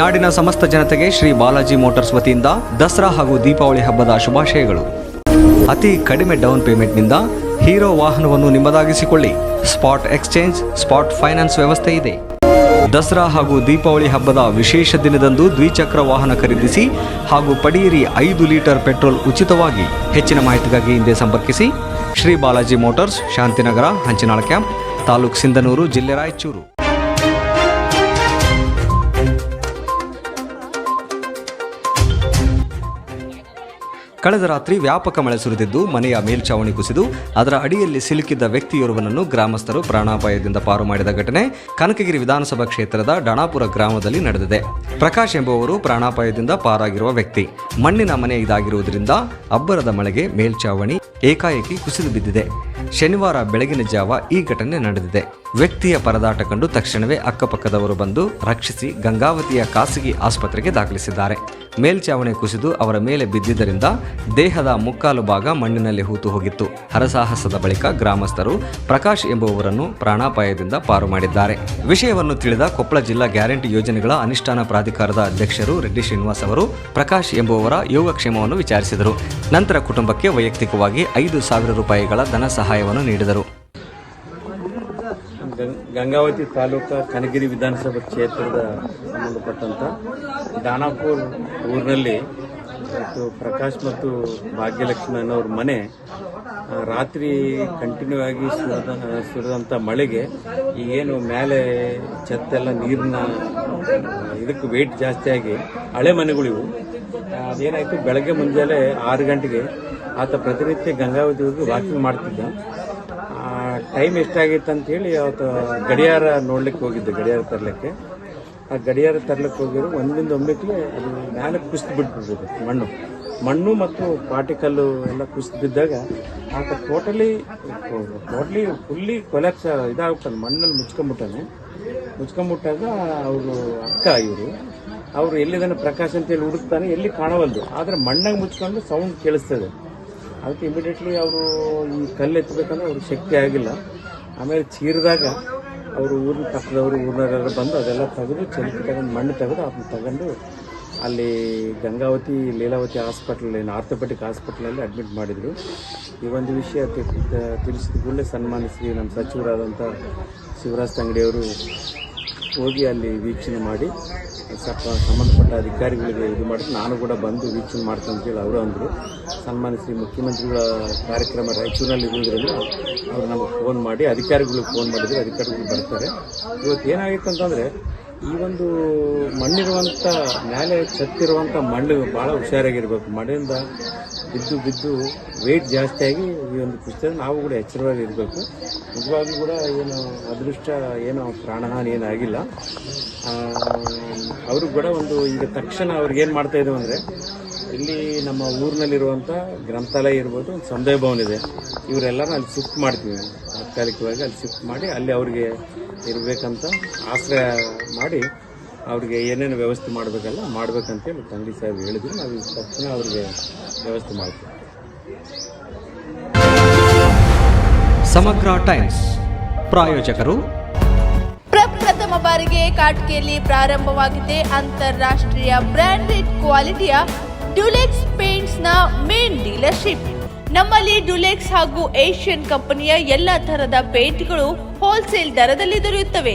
ನಾಡಿನ ಸಮಸ್ತ ಜನತೆಗೆ ಶ್ರೀ ಬಾಲಾಜಿ ಮೋಟಾರ್ಸ್ ವತಿಯಿಂದ ದಸರಾ ಹಾಗೂ ದೀಪಾವಳಿ ಹಬ್ಬದ ಶುಭಾಶಯಗಳು. ಅತಿ ಕಡಿಮೆ ಡೌನ್ ಪೇಮೆಂಟ್ನಿಂದ ಹೀರೋ ವಾಹನವನ್ನು ನಿಮ್ಮದಾಗಿಸಿಕೊಳ್ಳಿ. ಸ್ಪಾಟ್ ಎಕ್ಸ್ಚೇಂಜ್, ಸ್ಪಾಟ್ ಫೈನಾನ್ಸ್ ವ್ಯವಸ್ಥೆ ಇದೆ. ದಸರಾ ಹಾಗೂ ದೀಪಾವಳಿ ಹಬ್ಬದ ವಿಶೇಷ ದಿನದಂದು ದ್ವಿಚಕ್ರ ವಾಹನ ಖರೀದಿಸಿ ಹಾಗೂ ಪಡೆಯಿರಿ ಐದು ಲೀಟರ್ ಪೆಟ್ರೋಲ್ ಉಚಿತವಾಗಿ. ಹೆಚ್ಚಿನ ಮಾಹಿತಿಗಾಗಿ ಹಿಂದೆ ಸಂಪರ್ಕಿಸಿ. ಶ್ರೀ ಬಾಲಾಜಿ ಮೋಟಾರ್ಸ್, ಶಾಂತಿನಗರ, ಹಂಚಿನಾಳ ಕ್ಯಾಂಪ್, ತಾಲೂಕು ಸಿಂಧನೂರು, ಜಿಲ್ಲೆ ರಾಯಚೂರು. ಕಳೆದ ರಾತ್ರಿ ವ್ಯಾಪಕ ಮಳೆ ಸುರಿದಿದ್ದು, ಮನೆಯ ಮೇಲ್ಛಾವಣಿ ಕುಸಿದು, ಅದರ ಅಡಿಯಲ್ಲಿ ಸಿಲುಕಿದ್ದ ವ್ಯಕ್ತಿಯೋರ್ವನನ್ನು ಗ್ರಾಮಸ್ಥರು ಪ್ರಾಣಾಪಾಯದಿಂದ ಪಾರು ಮಾಡಿದ ಘಟನೆ ಕನಕಗಿರಿ ವಿಧಾನಸಭಾ ಕ್ಷೇತ್ರದ ಡಣಾಪುರ ಗ್ರಾಮದಲ್ಲಿ ನಡೆದಿದೆ. ಪ್ರಕಾಶ್ ಎಂಬುವವರು ಪ್ರಾಣಾಪಾಯದಿಂದ ಪಾರಾಗಿರುವ ವ್ಯಕ್ತಿ. ಮಣ್ಣಿನ ಮನೆ ಇದಾಗಿರುವುದರಿಂದ ಅಬ್ಬರದ ಮಳೆಗೆ ಮೇಲ್ಛಾವಣಿ ಏಕಾಏಕಿ ಕುಸಿದು ಬಿದ್ದಿದೆ. ಶನಿವಾರ ಬೆಳಗಿನ ಜಾವ ಈ ಘಟನೆ ನಡೆದಿದೆ. ವ್ಯಕ್ತಿಯ ಪರದಾಟ ಕಂಡು ತಕ್ಷಣವೇ ಅಕ್ಕಪಕ್ಕದವರು ಬಂದು ರಕ್ಷಿಸಿ ಗಂಗಾವತಿಯ ಖಾಸಗಿ ಆಸ್ಪತ್ರೆಗೆ ದಾಖಲಿಸಿದ್ದಾರೆ. ಮೇಲ್ಚಾವಣಿ ಕುಸಿದು ಅವರ ಮೇಲೆ ಬಿದ್ದಿದ್ದರಿಂದ ದೇಹದ ಮುಕ್ಕಾಲು ಭಾಗ ಮಣ್ಣಿನಲ್ಲಿ ಹೂತು ಹೋಗಿತ್ತು. ಹರಸಾಹಸದ ಬಳಿಕ ಗ್ರಾಮಸ್ಥರು ಪ್ರಕಾಶ್ ಎಂಬುವವರನ್ನು ಪ್ರಾಣಾಪಾಯದಿಂದ ಪಾರು ಮಾಡಿದ್ದಾರೆ. ವಿಷಯವನ್ನು ತಿಳಿದ ಕೊಪ್ಪಳ ಜಿಲ್ಲಾ ಗ್ಯಾರಂಟಿ ಯೋಜನೆಗಳ ಅನುಷ್ಠಾನ ಪ್ರಾಧಿಕಾರದ ಅಧ್ಯಕ್ಷರು ರೆಡ್ಡಿ ಶ್ರೀನಿವಾಸ್ ಅವರು, ಪ್ರಕಾಶ್ ಎಂಬುವವರ ಯೋಗಕ್ಷೇಮವನ್ನು ವಿಚಾರಿಸಿದರು. ನಂತರ ಕುಟುಂಬಕ್ಕೆ ವೈಯಕ್ತಿಕವಾಗಿ ಐದು ಸಾವಿರ ರೂಪಾಯಿಗಳ ಧನ ಸಹಾಯವನ್ನು ನೀಡಿದರು. ಗಂಗಾವತಿ ತಾಲೂಕು ಕನಗಿರಿ ವಿಧಾನಸಭಾ ಕ್ಷೇತ್ರದ ಸಂಬಂಧಪಟ್ಟಂಥ ದಾನಾಪುರ್ ಊರಿನಲ್ಲಿ ಇವತ್ತು ಪ್ರಕಾಶ್ ಮತ್ತು ಭಾಗ್ಯಲಕ್ಷ್ಮಿ ಅನ್ನೋರ ಮನೆ ರಾತ್ರಿ ಕಂಟಿನ್ಯೂ ಆಗಿ ಸುರಿದ ಸುರಿದಂಥ ಮಳೆಗೆ ಈಗೇನು ಮೇಲೆ ಛತ್ತೆಲ್ಲ ನೀರಿನ ಇದಕ್ಕೆ ವೇಟ್ ಜಾಸ್ತಿಯಾಗಿ ಹಳೆ ಮನೆಗಳಿವು. ಅದೇನಾಯಿತು, ಬೆಳಗ್ಗೆ ಮುಂಜಾನೆ ಆರು ಗಂಟೆಗೆ ಆತ ಪ್ರತಿನಿತ್ಯ ಗಂಗಾವತಿವರೆಗೂ ವಾಕಿಂಗ್ ಮಾಡ್ತಿದ್ದ. ಟೈಮ್ ಎಷ್ಟಾಗಿತ್ತು ಅಂತ ಹೇಳಿ ಅವತ್ತು ಗಡಿಯಾರ ನೋಡ್ಲಿಕ್ಕೆ ಹೋಗಿದ್ದೆ, ಗಡಿಯಾರ ತರಲಿಕ್ಕೆ. ಆ ಗಡಿಯಾರ ತರ್ಲಿಕ್ಕೆ ಹೋಗಿರೋ ಒಂದಿಂದ ಒಮ್ಮೆಕ್ಲೆ ಅದು ಮೇಲೆ ಕುಸಿದು ಬಿಟ್ಬಿಟ್ಟಿದೆ ಮಣ್ಣು. ಮಣ್ಣು ಮತ್ತು ಪಾಟಿಕಲ್ಲು ಎಲ್ಲ ಕುಸಿದು ಬಿದ್ದಾಗ ಆತ ಟೋಟಲಿ ಟೋಟಲಿ ಫುಲ್ಲಿ ಕೊಲೆಕ್ಸ್ ಇದಾಗ್ಬಿಟ್ಟಾನೆ, ಮಣ್ಣಲ್ಲಿ ಮುಚ್ಕೊಂಬಿಟ್ಟಾನೆ. ಮುಚ್ಕೊಂಬಿಟ್ಟಾಗ ಅವರು ಅಕ್ಕ ಇವರು. ಅವರು ಎಲ್ಲಿದ್ದಾನೆ ಪ್ರಕಾಶ್ ಅಂತೇಳಿ ಹುಡುಕ್ತಾನೆ, ಎಲ್ಲಿ ಕಾಣವಲ್ದು. ಆದರೆ ಮಣ್ಣಾಗ ಮುಚ್ಕೊಂಡು ಸೌಂಡ್ ಕೇಳಿಸ್ತದೆ. ಅದಕ್ಕೆ ಇಮಿಡಿಯೇಟ್ಲಿ ಅವರು ಈ ಕಲ್ಲು ಎತ್ತಬೇಕಂದ್ರೆ ಅವ್ರಿಗೆ ಶಕ್ತಿ ಆಗಿಲ್ಲ. ಆಮೇಲೆ ಚೀರಿದಾಗ ಅವರು ಊರಿನ ಪಕ್ಕದವರು ಊರಿನವರೆಲ್ಲ ಬಂದು ಅದೆಲ್ಲ ತೆಗೆದು ಚಲಿಕೆ ತಗೊಂಡು ಮಣ್ಣು ತೆಗೆದು ಅದನ್ನ ತಗೊಂಡು ಅಲ್ಲಿ ಗಂಗಾವತಿ, ಲೀಲಾವತಿ ಹಾಸ್ಪಿಟಲ್ ಆರ್ಥೋಪೆಟಿಕ್ ಹಾಸ್ಪಿಟ್ಲಲ್ಲಿ ಅಡ್ಮಿಟ್ ಮಾಡಿದರು. ಈ ಒಂದು ವಿಷಯ ತಿಳಿಸಿದ ಕೂಡಲೇ ಸನ್ಮಾನಿಸಿ ನಮ್ಮ ಸಚಿವರಾದಂಥ ಶಿವರಾಜ್ ತಂಗಡಿಯವರು ಹೋಗಿ ಅಲ್ಲಿ ವೀಕ್ಷಣೆ ಮಾಡಿ. ಸ್ವಲ್ಪ ಸಂಬಂಧಪಟ್ಟ ಅಧಿಕಾರಿಗಳಿಗೆ ಇದು ಮಾಡಿ ನಾನು ಕೂಡ ಬಂದು ವೀಕ್ಷಣೆ ಮಾಡ್ತೀನಿ ಅಂತೇಳಿ ಅವರು ಅಂದರು. ಸನ್ಮಾನಿಸಿ ಮುಖ್ಯಮಂತ್ರಿಗಳ ಕಾರ್ಯಕ್ರಮ ರಾಯಚೂರಿನಲ್ಲಿ ಇರುವುದರಿಂದ ಅವರು ನಮಗೆ ಫೋನ್ ಮಾಡಿ, ಅಧಿಕಾರಿಗಳಿಗೆ ಫೋನ್ ಮಾಡಿದ್ರು. ಅಧಿಕಾರಿಗಳು ಬರ್ತಾರೆ. ಇವತ್ತು ಏನಾಗಿತ್ತು ಅಂತಂದರೆ, ಈ ಒಂದು ಮಣ್ಣಿರುವಂಥ ಮೇಲೆ ಚತ್ತಿರುವಂಥ ಮಣ್ಣು ಭಾಳ ಹುಷಾರಾಗಿರ್ಬೇಕು. ಮಣ್ಣಿಂದ ಬಿದ್ದು ಬಿದ್ದು ವೆಯ್ಟ್ ಜಾಸ್ತಿ ಆಗಿ ಈ ಒಂದು ಪುಸ್ತಕ ನಾವು ಕೂಡ ಎಚ್ಚರವಾಗಿ ಇರಬೇಕು. ನಿಜವಾಗ್ಲೂ ಕೂಡ ಏನು ಅದೃಷ್ಟ ಏನು ಪ್ರಾಣಹಾನಿ ಏನಾಗಿಲ್ಲ ಅವರು ಕೂಡ ಒಂದು ಈಗ ತಕ್ಷಣ ಅವ್ರಿಗೆ ಏನು ಮಾಡ್ತಾ ಇದ್ದೇವೆ ಅಂದರೆ, ಇಲ್ಲಿ ನಮ್ಮ ಊರಿನಲ್ಲಿರುವಂಥ ಗ್ರಂಥಾಲಯ ಇರ್ಬೋದು, ಒಂದು ಸಮುದಾಯ ಭವನ ಇದೆ. ಇವರೆಲ್ಲರೂ ಅಲ್ಲಿ ಶಿಫ್ಟ್ ಮಾಡ್ತೀವಿ. ತಾತ್ಕಾಲಿಕವಾಗಿ ಅಲ್ಲಿ ಶಿಫ್ಟ್ ಮಾಡಿ ಅಲ್ಲಿ ಅವ್ರಿಗೆ ಇರಬೇಕಂತ ಆಶ್ರಯ ಮಾಡಿ ಅವ್ರಿಗೆ ಏನೇನು ವ್ಯವಸ್ಥೆ ಮಾಡಬೇಕಲ್ಲ ಮಾಡ್ಬೇಕಂತೇಳಿ ತಂಗಿ ಸಾಹೇಬ್ ಹೇಳಿದ್ರು. ನಾವು ತಕ್ಷಣ ಅವ್ರಿಗೆ ವ್ಯವಸ್ಥೆ ಮಾಡ್ತೀವಿ. ಸಮಗ್ರ ಟೈಮ್ಸ್ ಪ್ರಾಯೋಜಕರು. ಪ್ರಪ್ರಥಮ ಬಾರಿಗೆ ಕಾಟ್ಕೆಯಲ್ಲಿ ಪ್ರಾರಂಭವಾಗಿದೆ ಅಂತಾರಾಷ್ಟ್ರೀಯ ಬ್ರ್ಯಾಂಡೆಡ್ ಕ್ವಾಲಿಟಿಯ ಡ್ಯುಲೆಕ್ಸ್ ಪೇಂಟ್ಸ್ನ ಮೇನ್ ಡೀಲರ್ಶಿಪ್. ನಮ್ಮಲ್ಲಿ ಡ್ಯುಲೆಕ್ಸ್ ಹಾಗೂ ಏಷ್ಯನ್ ಕಂಪನಿಯ ಎಲ್ಲ ತರಹದ ಪೇಂಟ್ಗಳು ಹೋಲ್ಸೇಲ್ ದರದಲ್ಲಿ ದೊರೆಯುತ್ತವೆ.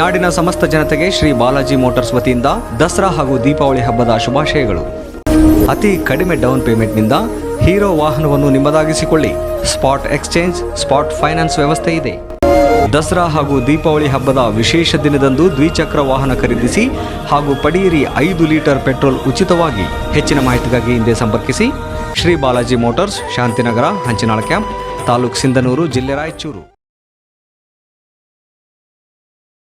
ನಾಡಿನ ಸಮಸ್ತ ಜನತೆಗೆ ಶ್ರೀ ಬಾಲಾಜಿ ಮೋಟಾರ್ಸ್ ವತಿಯಿಂದ ದಸರಾ ಹಾಗೂ ದೀಪಾವಳಿ ಹಬ್ಬದ ಶುಭಾಶಯಗಳು. ಅತಿ ಕಡಿಮೆ ಡೌನ್ ಪೇಮೆಂಟ್ನಿಂದ ಹೀರೋ ವಾಹನವನ್ನು ನಿಮ್ಮದಾಗಿಸಿಕೊಳ್ಳಿ. ಸ್ಪಾಟ್ ಎಕ್ಸ್ಚೇಂಜ್, ಸ್ಪಾಟ್ ಫೈನಾನ್ಸ್ ವ್ಯವಸ್ಥೆ ಇದೆ. ದಸರಾ ಹಾಗೂ ದೀಪಾವಳಿ ಹಬ್ಬದ ವಿಶೇಷ ದಿನದಂದು ದ್ವಿಚಕ್ರ ವಾಹನ ಖರೀದಿಸಿ ಹಾಗೂ ಪಡೆಯಿರಿ ಐದು ಲೀಟರ್ ಪೆಟ್ರೋಲ್ ಉಚಿತವಾಗಿ. ಹೆಚ್ಚಿನ ಮಾಹಿತಿಗಾಗಿ ಹಿಂದೆ ಸಂಪರ್ಕಿಸಿ. ಶ್ರೀ ಬಾಲಾಜಿ ಮೋಟಾರ್ಸ್, ಶಾಂತಿನಗರ, ಹಂಚಿನಾಳ ಕ್ಯಾಂಪ್, ತಾಲೂಕು ಸಿಂಧನೂರು, ಜಿಲ್ಲೆ ರಾಯಚೂರು.